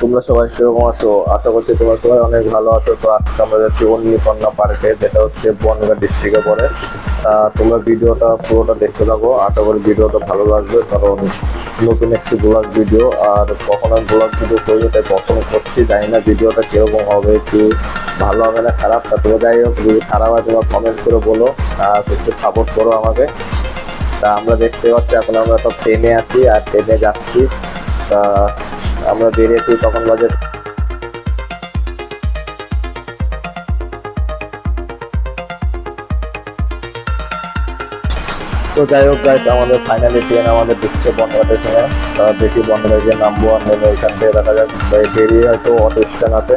তোমরা সবাই কীরকম আছো? আশা করছি তোমরা সবাই অনেক ভালো আছো। তো আজকে আমরা যাচ্ছি অন্নিকন্যা পার্কে যেটা হচ্ছে বনগাঁ ডিস্ট্রিক্টে পড়ে। তোমরা ভিডিওটা পুরোটা দেখতে থাকো। আশা করি ভিডিওটা ভালো লাগবে, কারণ নতুন একটি ব্লগ ভিডিও আর কখন আমি ব্লগ ভিডিও করব, তাই কখনো করছি জানি না। ভিডিওটা কীরকম হবে, কি ভালো হবে না খারাপ, তা তোমরা যাই হোক, যদি খারাপ হয় তোমরা কমেন্ট করে বলো। আর একটু সাপোর্ট করো আমাকে। তা আমরা দেখতে পাচ্ছি, এখন আমরা সব ট্রেনে আছি, আর ট্রেনে যাচ্ছি। তা আমরা বেরিয়েছি তখন বাজে তো যাই হোক গাইস আমাদের ফাইনালি ট্রেন আমাদের ঢুকছে বনগাঁটের সময়। দেখি বনগাঁ গিয়ে নামবো আর এখান থেকে দেখা যাক। বেরিয়ে হয়তো অটো স্ট্যান্ড আছে।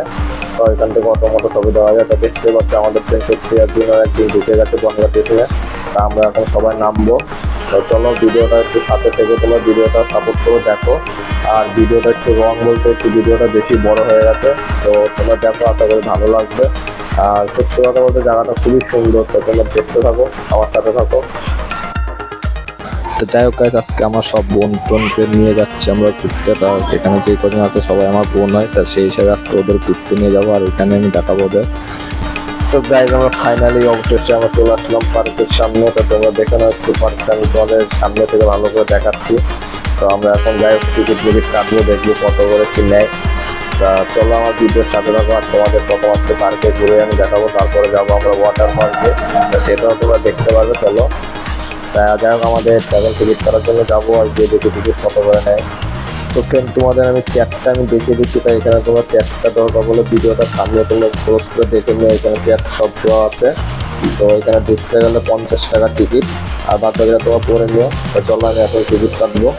তো এখান থেকে অটো মতো সবই দেওয়া যায়। তা দেখতে পাচ্ছি আমাদের ট্রেন সত্যি একদিন আর একদিন ঢুকে গেছে বনগাঁ স্টেশনে তা আমরা এখন সবাই নামবো। তো চলো, ভিডিওটা একটু সাথে থেকে তোমরা ভিডিওটা সাপোর্ট করে দেখো। আর ভিডিওটা একটু রং বলতে একটু ভিডিওটা বেশি বড় হয়ে গেছে। তো তোমরা দেখো, আশা করি ভালো লাগবে। আর সত্যি কথা বলতে জায়গাটা খুবই সুন্দর। তো তোমরা দেখতে থাকো, আমার সাথে থাকো। তো যাই হোক guys, আজকে আমার সব বোন টোনকে নিয়ে যাচ্ছি আমরা ঘুরতে। তা এখানে যে কজন আছে সবাই আমার বোন হয়। তা সেই হিসাবে আজকে ওদের ঘুরতে নিয়ে যাব আর এখানে আমি দেখাবো ওদের। তো গাইজ আমরা ফাইনালি অবশেষে আমরা চলে আসলাম পার্কের সামনে। তো তোমরা দেখে নাও একটু পার্কটা আমি তোমাদের সামনে থেকে ভালো করে দেখাচ্ছি। তো আমরা এখন যাই টিকিট টিকিট কাটবো দেখব কত করে কি নেয়। তা চলো আমার ভিডিওর সাথে থাকো আর তোমাদের প্রথম আজকে পার্কে ঘুরে আমি দেখাবো। তারপরে যাব আমরা ওয়াটার পার্কে সেটাও তোমরা দেখতে পারবে চলো। যাই হোক, আমাদের ট্রাভেল টিকিট করার জন্য যাব আর গিয়ে দেখি টিকিট কত করে নেয়। তো ফ্রেন্ড তোমাদের আমি চ্যাটটা আমি দেখে দিচ্ছি, তাই এখানে তোমার চ্যাটটা দরকার বলে ভিডিওটা সামনে তোমরা ক্লোজ করে দেখে নিও, এখানে চ্যাট সব দেওয়া আছে। তো এখানে দেখতে গেলে পঞ্চাশ টাকা টিকিট আর বাচ্চাদের তোমার পরে নিও। তো চলো, আমি এখন টিকিট কাটবো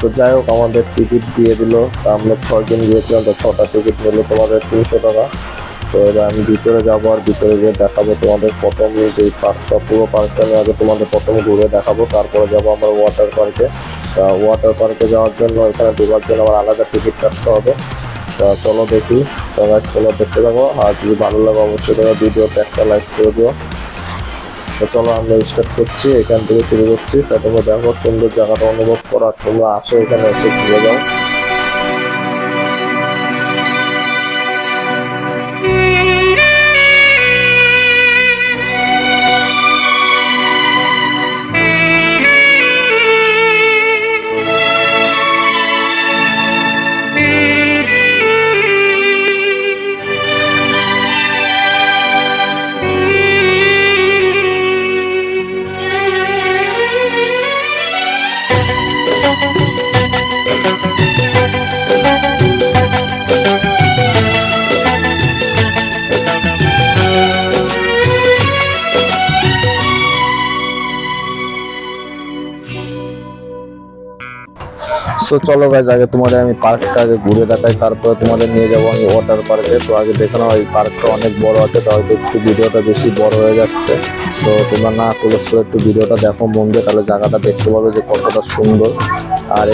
তো যাই হোক, আমাদের টিকিট দিয়ে দিল। আমরা ছয়জন গিয়েছিলাম, তো ছটা টিকিট নিলো তোমাদের তিনশো টাকা। তো এবার আমি ভিতরে যাব আর ভিতরে গিয়ে দেখাবো তোমাদের প্রথম যে পার্কটা পুরো পার্কটা আমি আগে তোমাদের প্রথম ঘুরে দেখাবো। তারপরে যাব আমরা ওয়াটার পার্কে তা ওয়াটার পার্কে যাওয়ার জন্য এখানে ঢোকার জন্য আমার আলাদা টিকিট কাটতে হবে। তা চলো দেখি। তো চলো দেখতে যাব আর যদি ভালো লাগে অবশ্যই তোমরা ভিডিওতে একটা লাইক করে দিও। তো চলো আমরা স্টার্ট করছি, এখান থেকে শুরু করছি। তা তোমরা দেখো, সুন্দর জায়গাটা অনুভব করার তোমরা আসো এখানে এসে ঘুরে যাও। সো চলো গাইজ আগে তোমাদের আমি পার্কটা আগে ঘুরে দেখাই, তারপরে তোমাদের নিয়ে যাব আমি ওয়াটার পার্কে তো আগে দেখানো নাও, এই পার্কটা অনেক বড় আছে, তো হয়তো একটু ভিডিওটা বেশি বড় হয়ে যাচ্ছে। তো তোমরা না করে একটু ভিডিওটা দেখো মন দিয়ে, তাহলে জায়গাটা দেখতে পাবে যে কতটা সুন্দর। আর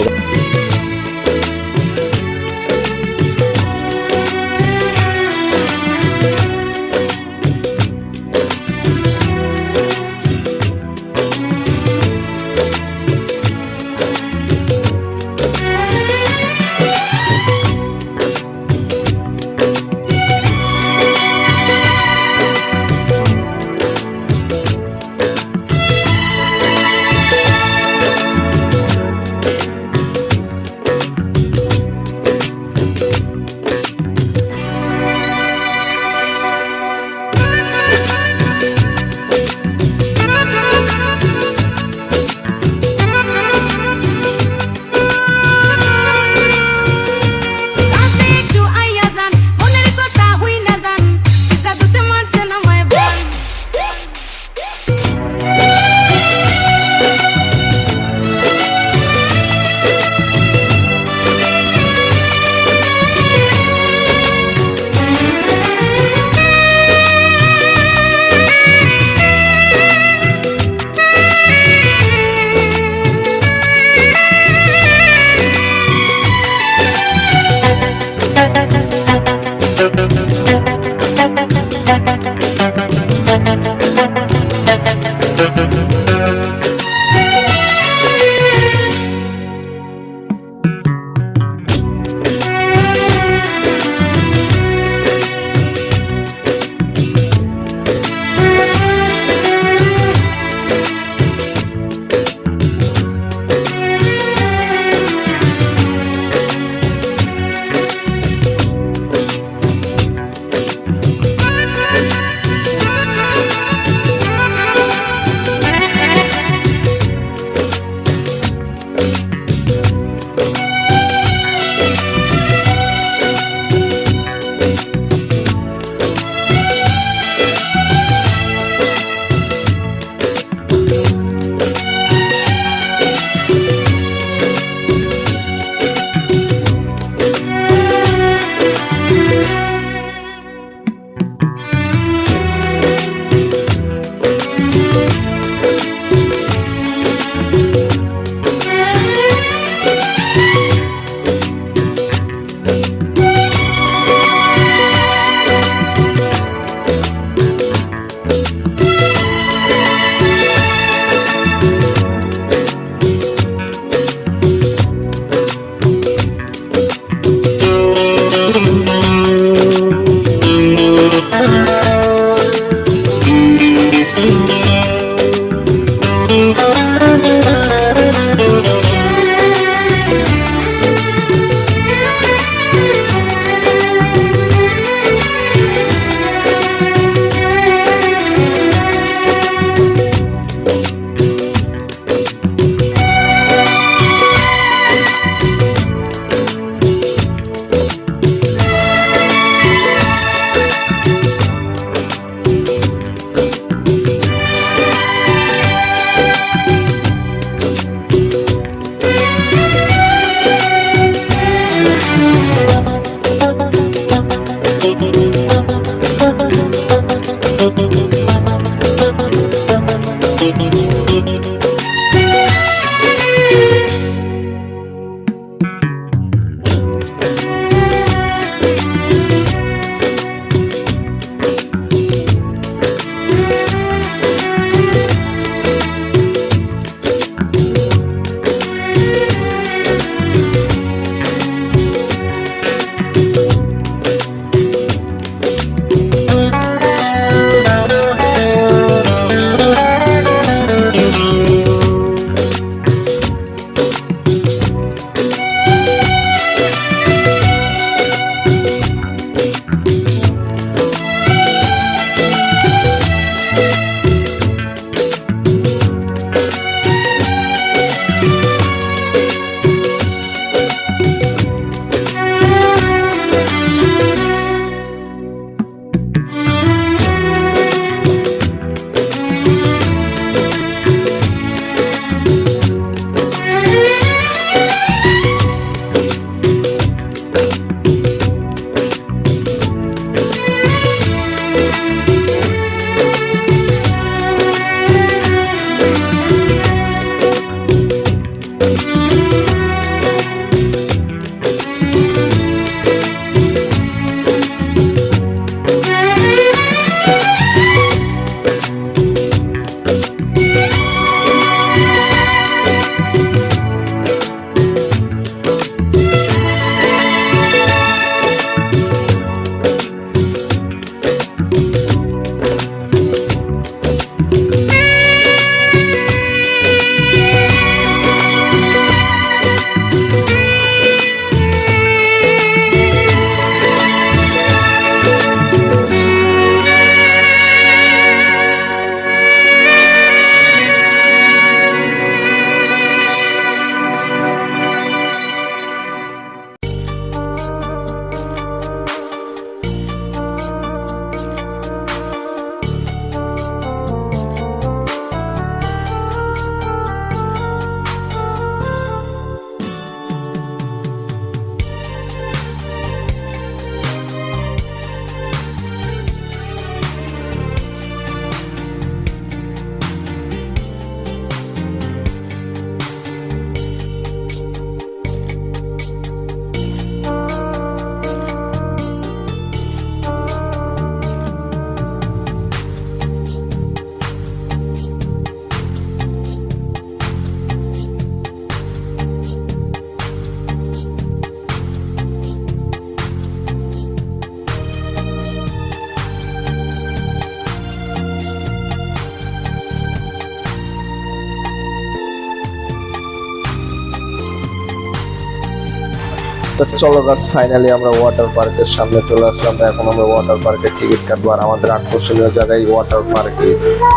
তো চলো গাছ ফাইনালি আমরা ওয়াটার পার্কের সামনে চলে আসলাম। এখন আমরা ওয়াটার পার্কের টিকিট কাটবো। আর আমাদের আকর্ষণীয় জায়গায় ওয়াটার পার্কে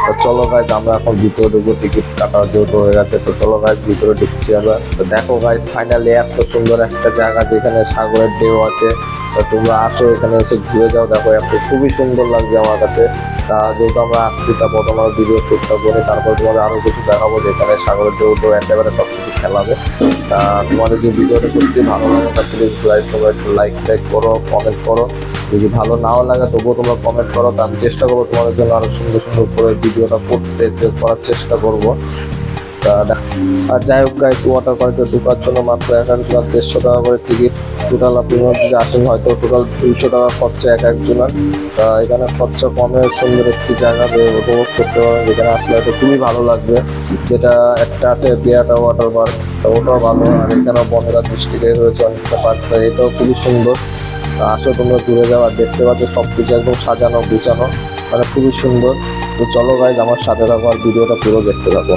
তো চলো গাছ আমরা এখন ভিতরে ঢুকবো। টিকিট কাটা যেহেতু হয়ে গেছে, তো চলো গাছ ভিতরে ঢুকছি আমরা। তো দেখো গাইজ ফাইনালি এত সুন্দর একটা জায়গা যেখানে সাগরের ঢেউ আছে। তোমরা আসো, এখানে এসে ঘুরে যাও। দেখো, এত খুবই সুন্দর লাগছে আমার কাছে। তা যেহেতু আমরা আসছি, তা প্রথম ভিডিও শ্যুটটা করে তারপর তোমাদের আরও কিছু দেখাবো, যেখানে সাগরের ঢেউ তো একেবারে সব কিছু খেলাবে। তা তোমাদের যে ভিডিওটা সত্যি ভালো লাগে, তা প্লিজ গাইজ তোমরা একটু লাইক টাইক করো কমেন্ট করো। যদি ভালো নাও লাগে, তবুও তোমরা কমেন্ট করো। তা আমি চেষ্টা করব তোমাদের জন্য আরও সুন্দর সুন্দর করে ভিডিওটা করতে, করার চেষ্টা করব। আর যাই হোক গাইস ওয়াটার পার্কে ঢোকার জন্য মাত্র এক একজনের দেড়শো টাকা করে টিকিট টোটাল আপনি যদি আসেন, হয়তো টোটাল দুইশো টাকা খরচা এক একজনের। এখানে খরচা কমে সুন্দর একটি জায়গা উপভোগ করতে পারবেন। যেখানে আসলে হয়তো খুবই ভালো লাগবে। যেটা একটা আছে বিয়াটা ওয়াটার পার্ক ওটাও ভালো। আর এখানেও বনেরা দৃষ্টিতে রয়েছে অনেকটা পার্ক এটাও খুবই সুন্দর। তা আসো তোমরা ঘুরে যাও আর দেখতে পাচ্ছ সব কিছু একদম সাজানো, গুছানো। মানে খুবই সুন্দর। তো চলো গাইজ আমার সাথে থাকো আর ভিডিওটা পুরো দেখতে থাকো।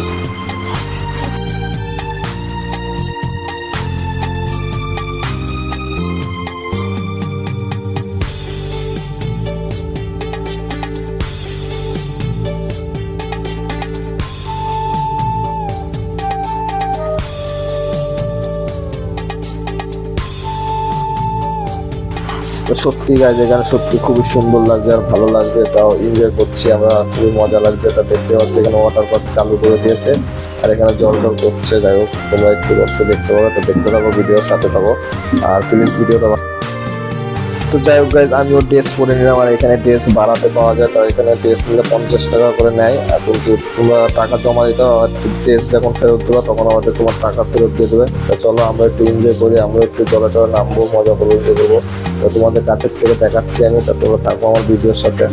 তো সত্যি গাইজ এখানে সত্যি খুবই সুন্দর লাগছে আর ভালো লাগছে। তাও এনজয় করছি আমরা, খুবই মজা লাগছে। তা দেখতে পাচ্ছি এখানে ওয়াটার পার্ক চালু করে দিয়েছে আর এখানে জল জল করছে যাই হোক, তোমরা একটু দেখতে পাবো। তো দেখতে থাকো ভিডিওর সাথে থাকো। আর প্লিজ ভিডিওটা তো যাই হোক গাইজ আমিও ড্রেস পরে নিলাম আর এখানে ড্রেস বাড়াতে পাওয়া যায়, তো এখানে ড্রেস নিলে পঞ্চাশ টাকা করে নেয়। আর কিন্তু তোমরা টাকা জমা দিতে হবে ড্রেস যখন ফেরত দেবে, তখন আমাদের তোমার টাকা ফেরত দিয়ে দেবে। তো চলো আমরা একটু এনজয় করি, আমরা একটু জলে টলে নামবো, মজা করব এনজয় করব। তো তোমাদের কাছে থেকে দেখাচ্ছি আমি, তা তোমরা থাকব আমার ভিডিওর সাথে।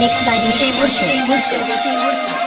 Mixed by DJ Worship.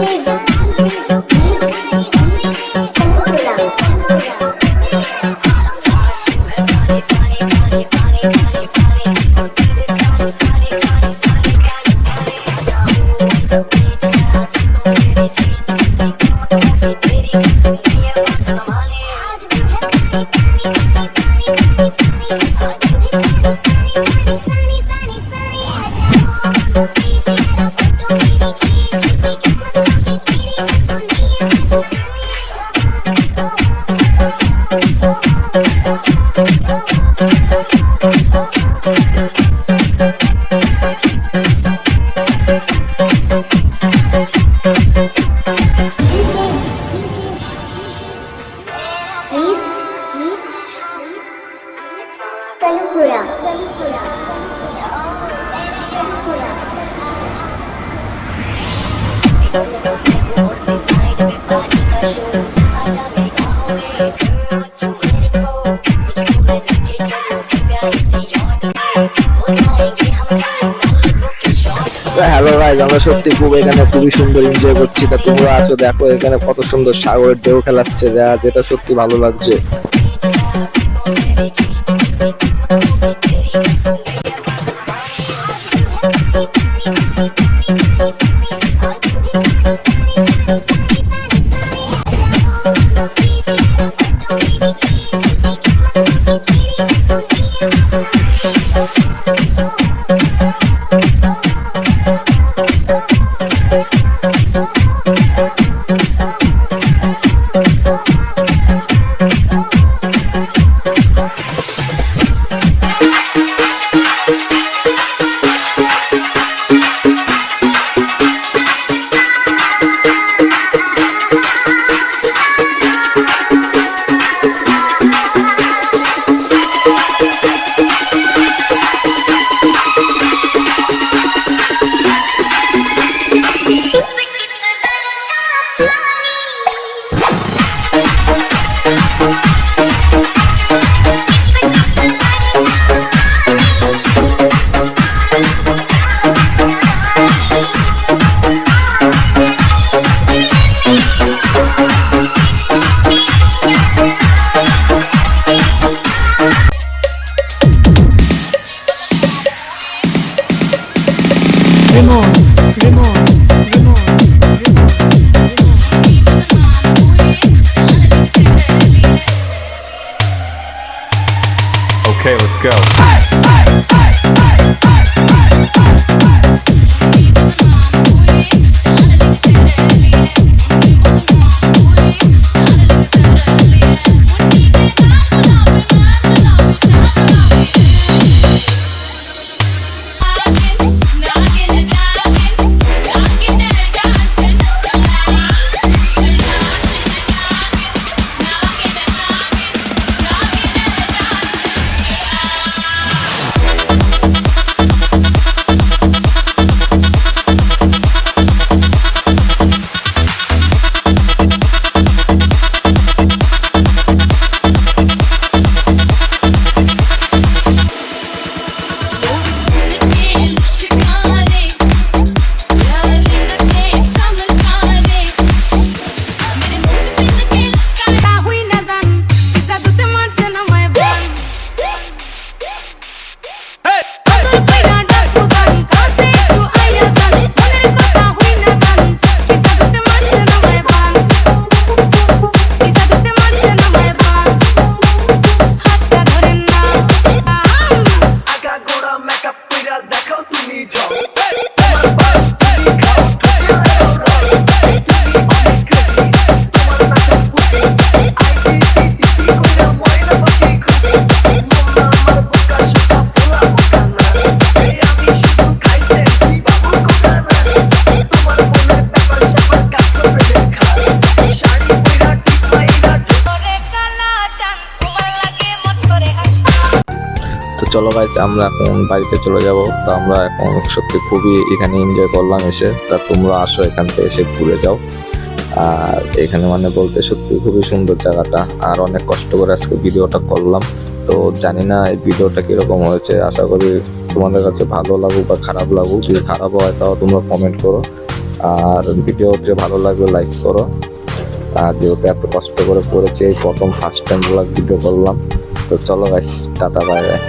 не идет. আমরা সত্যি খুব এখানে খুবই সুন্দর এনজয় করছি। তা তোমরা আসো, দেখো এখানে কত সুন্দর সাগরের ঢেউ খেলাচ্ছে। যা, যেটা সত্যি ভালো লাগছে। চলো গাইস আমরা এখন বাড়িতে চলে যাব। তো আমরা এখন সত্যি খুবই এখানে এনজয় করলাম এসে। তা তোমরা আসো এখান থেকে এসে ঘুরে যাও। আর এখানে মানে বলতে সত্যি খুবই সুন্দর জায়গাটা। আর অনেক কষ্ট করে আজকে ভিডিওটা করলাম। তো জানি না এই ভিডিওটা কীরকম হয়েছে। আশা করি তোমাদের কাছে ভালো লাগুক বা খারাপ লাগুক। যদি খারাপ হয় তাও তোমরা কমেন্ট করো। আর ভিডিও যে ভালো লাগবে লাইক করো। আর যেহেতু এত কষ্ট করে করেছি, এই প্রথম ফার্স্ট টাইম ভিডিও করলাম। তো চলো গাইস টাটা বাই বাই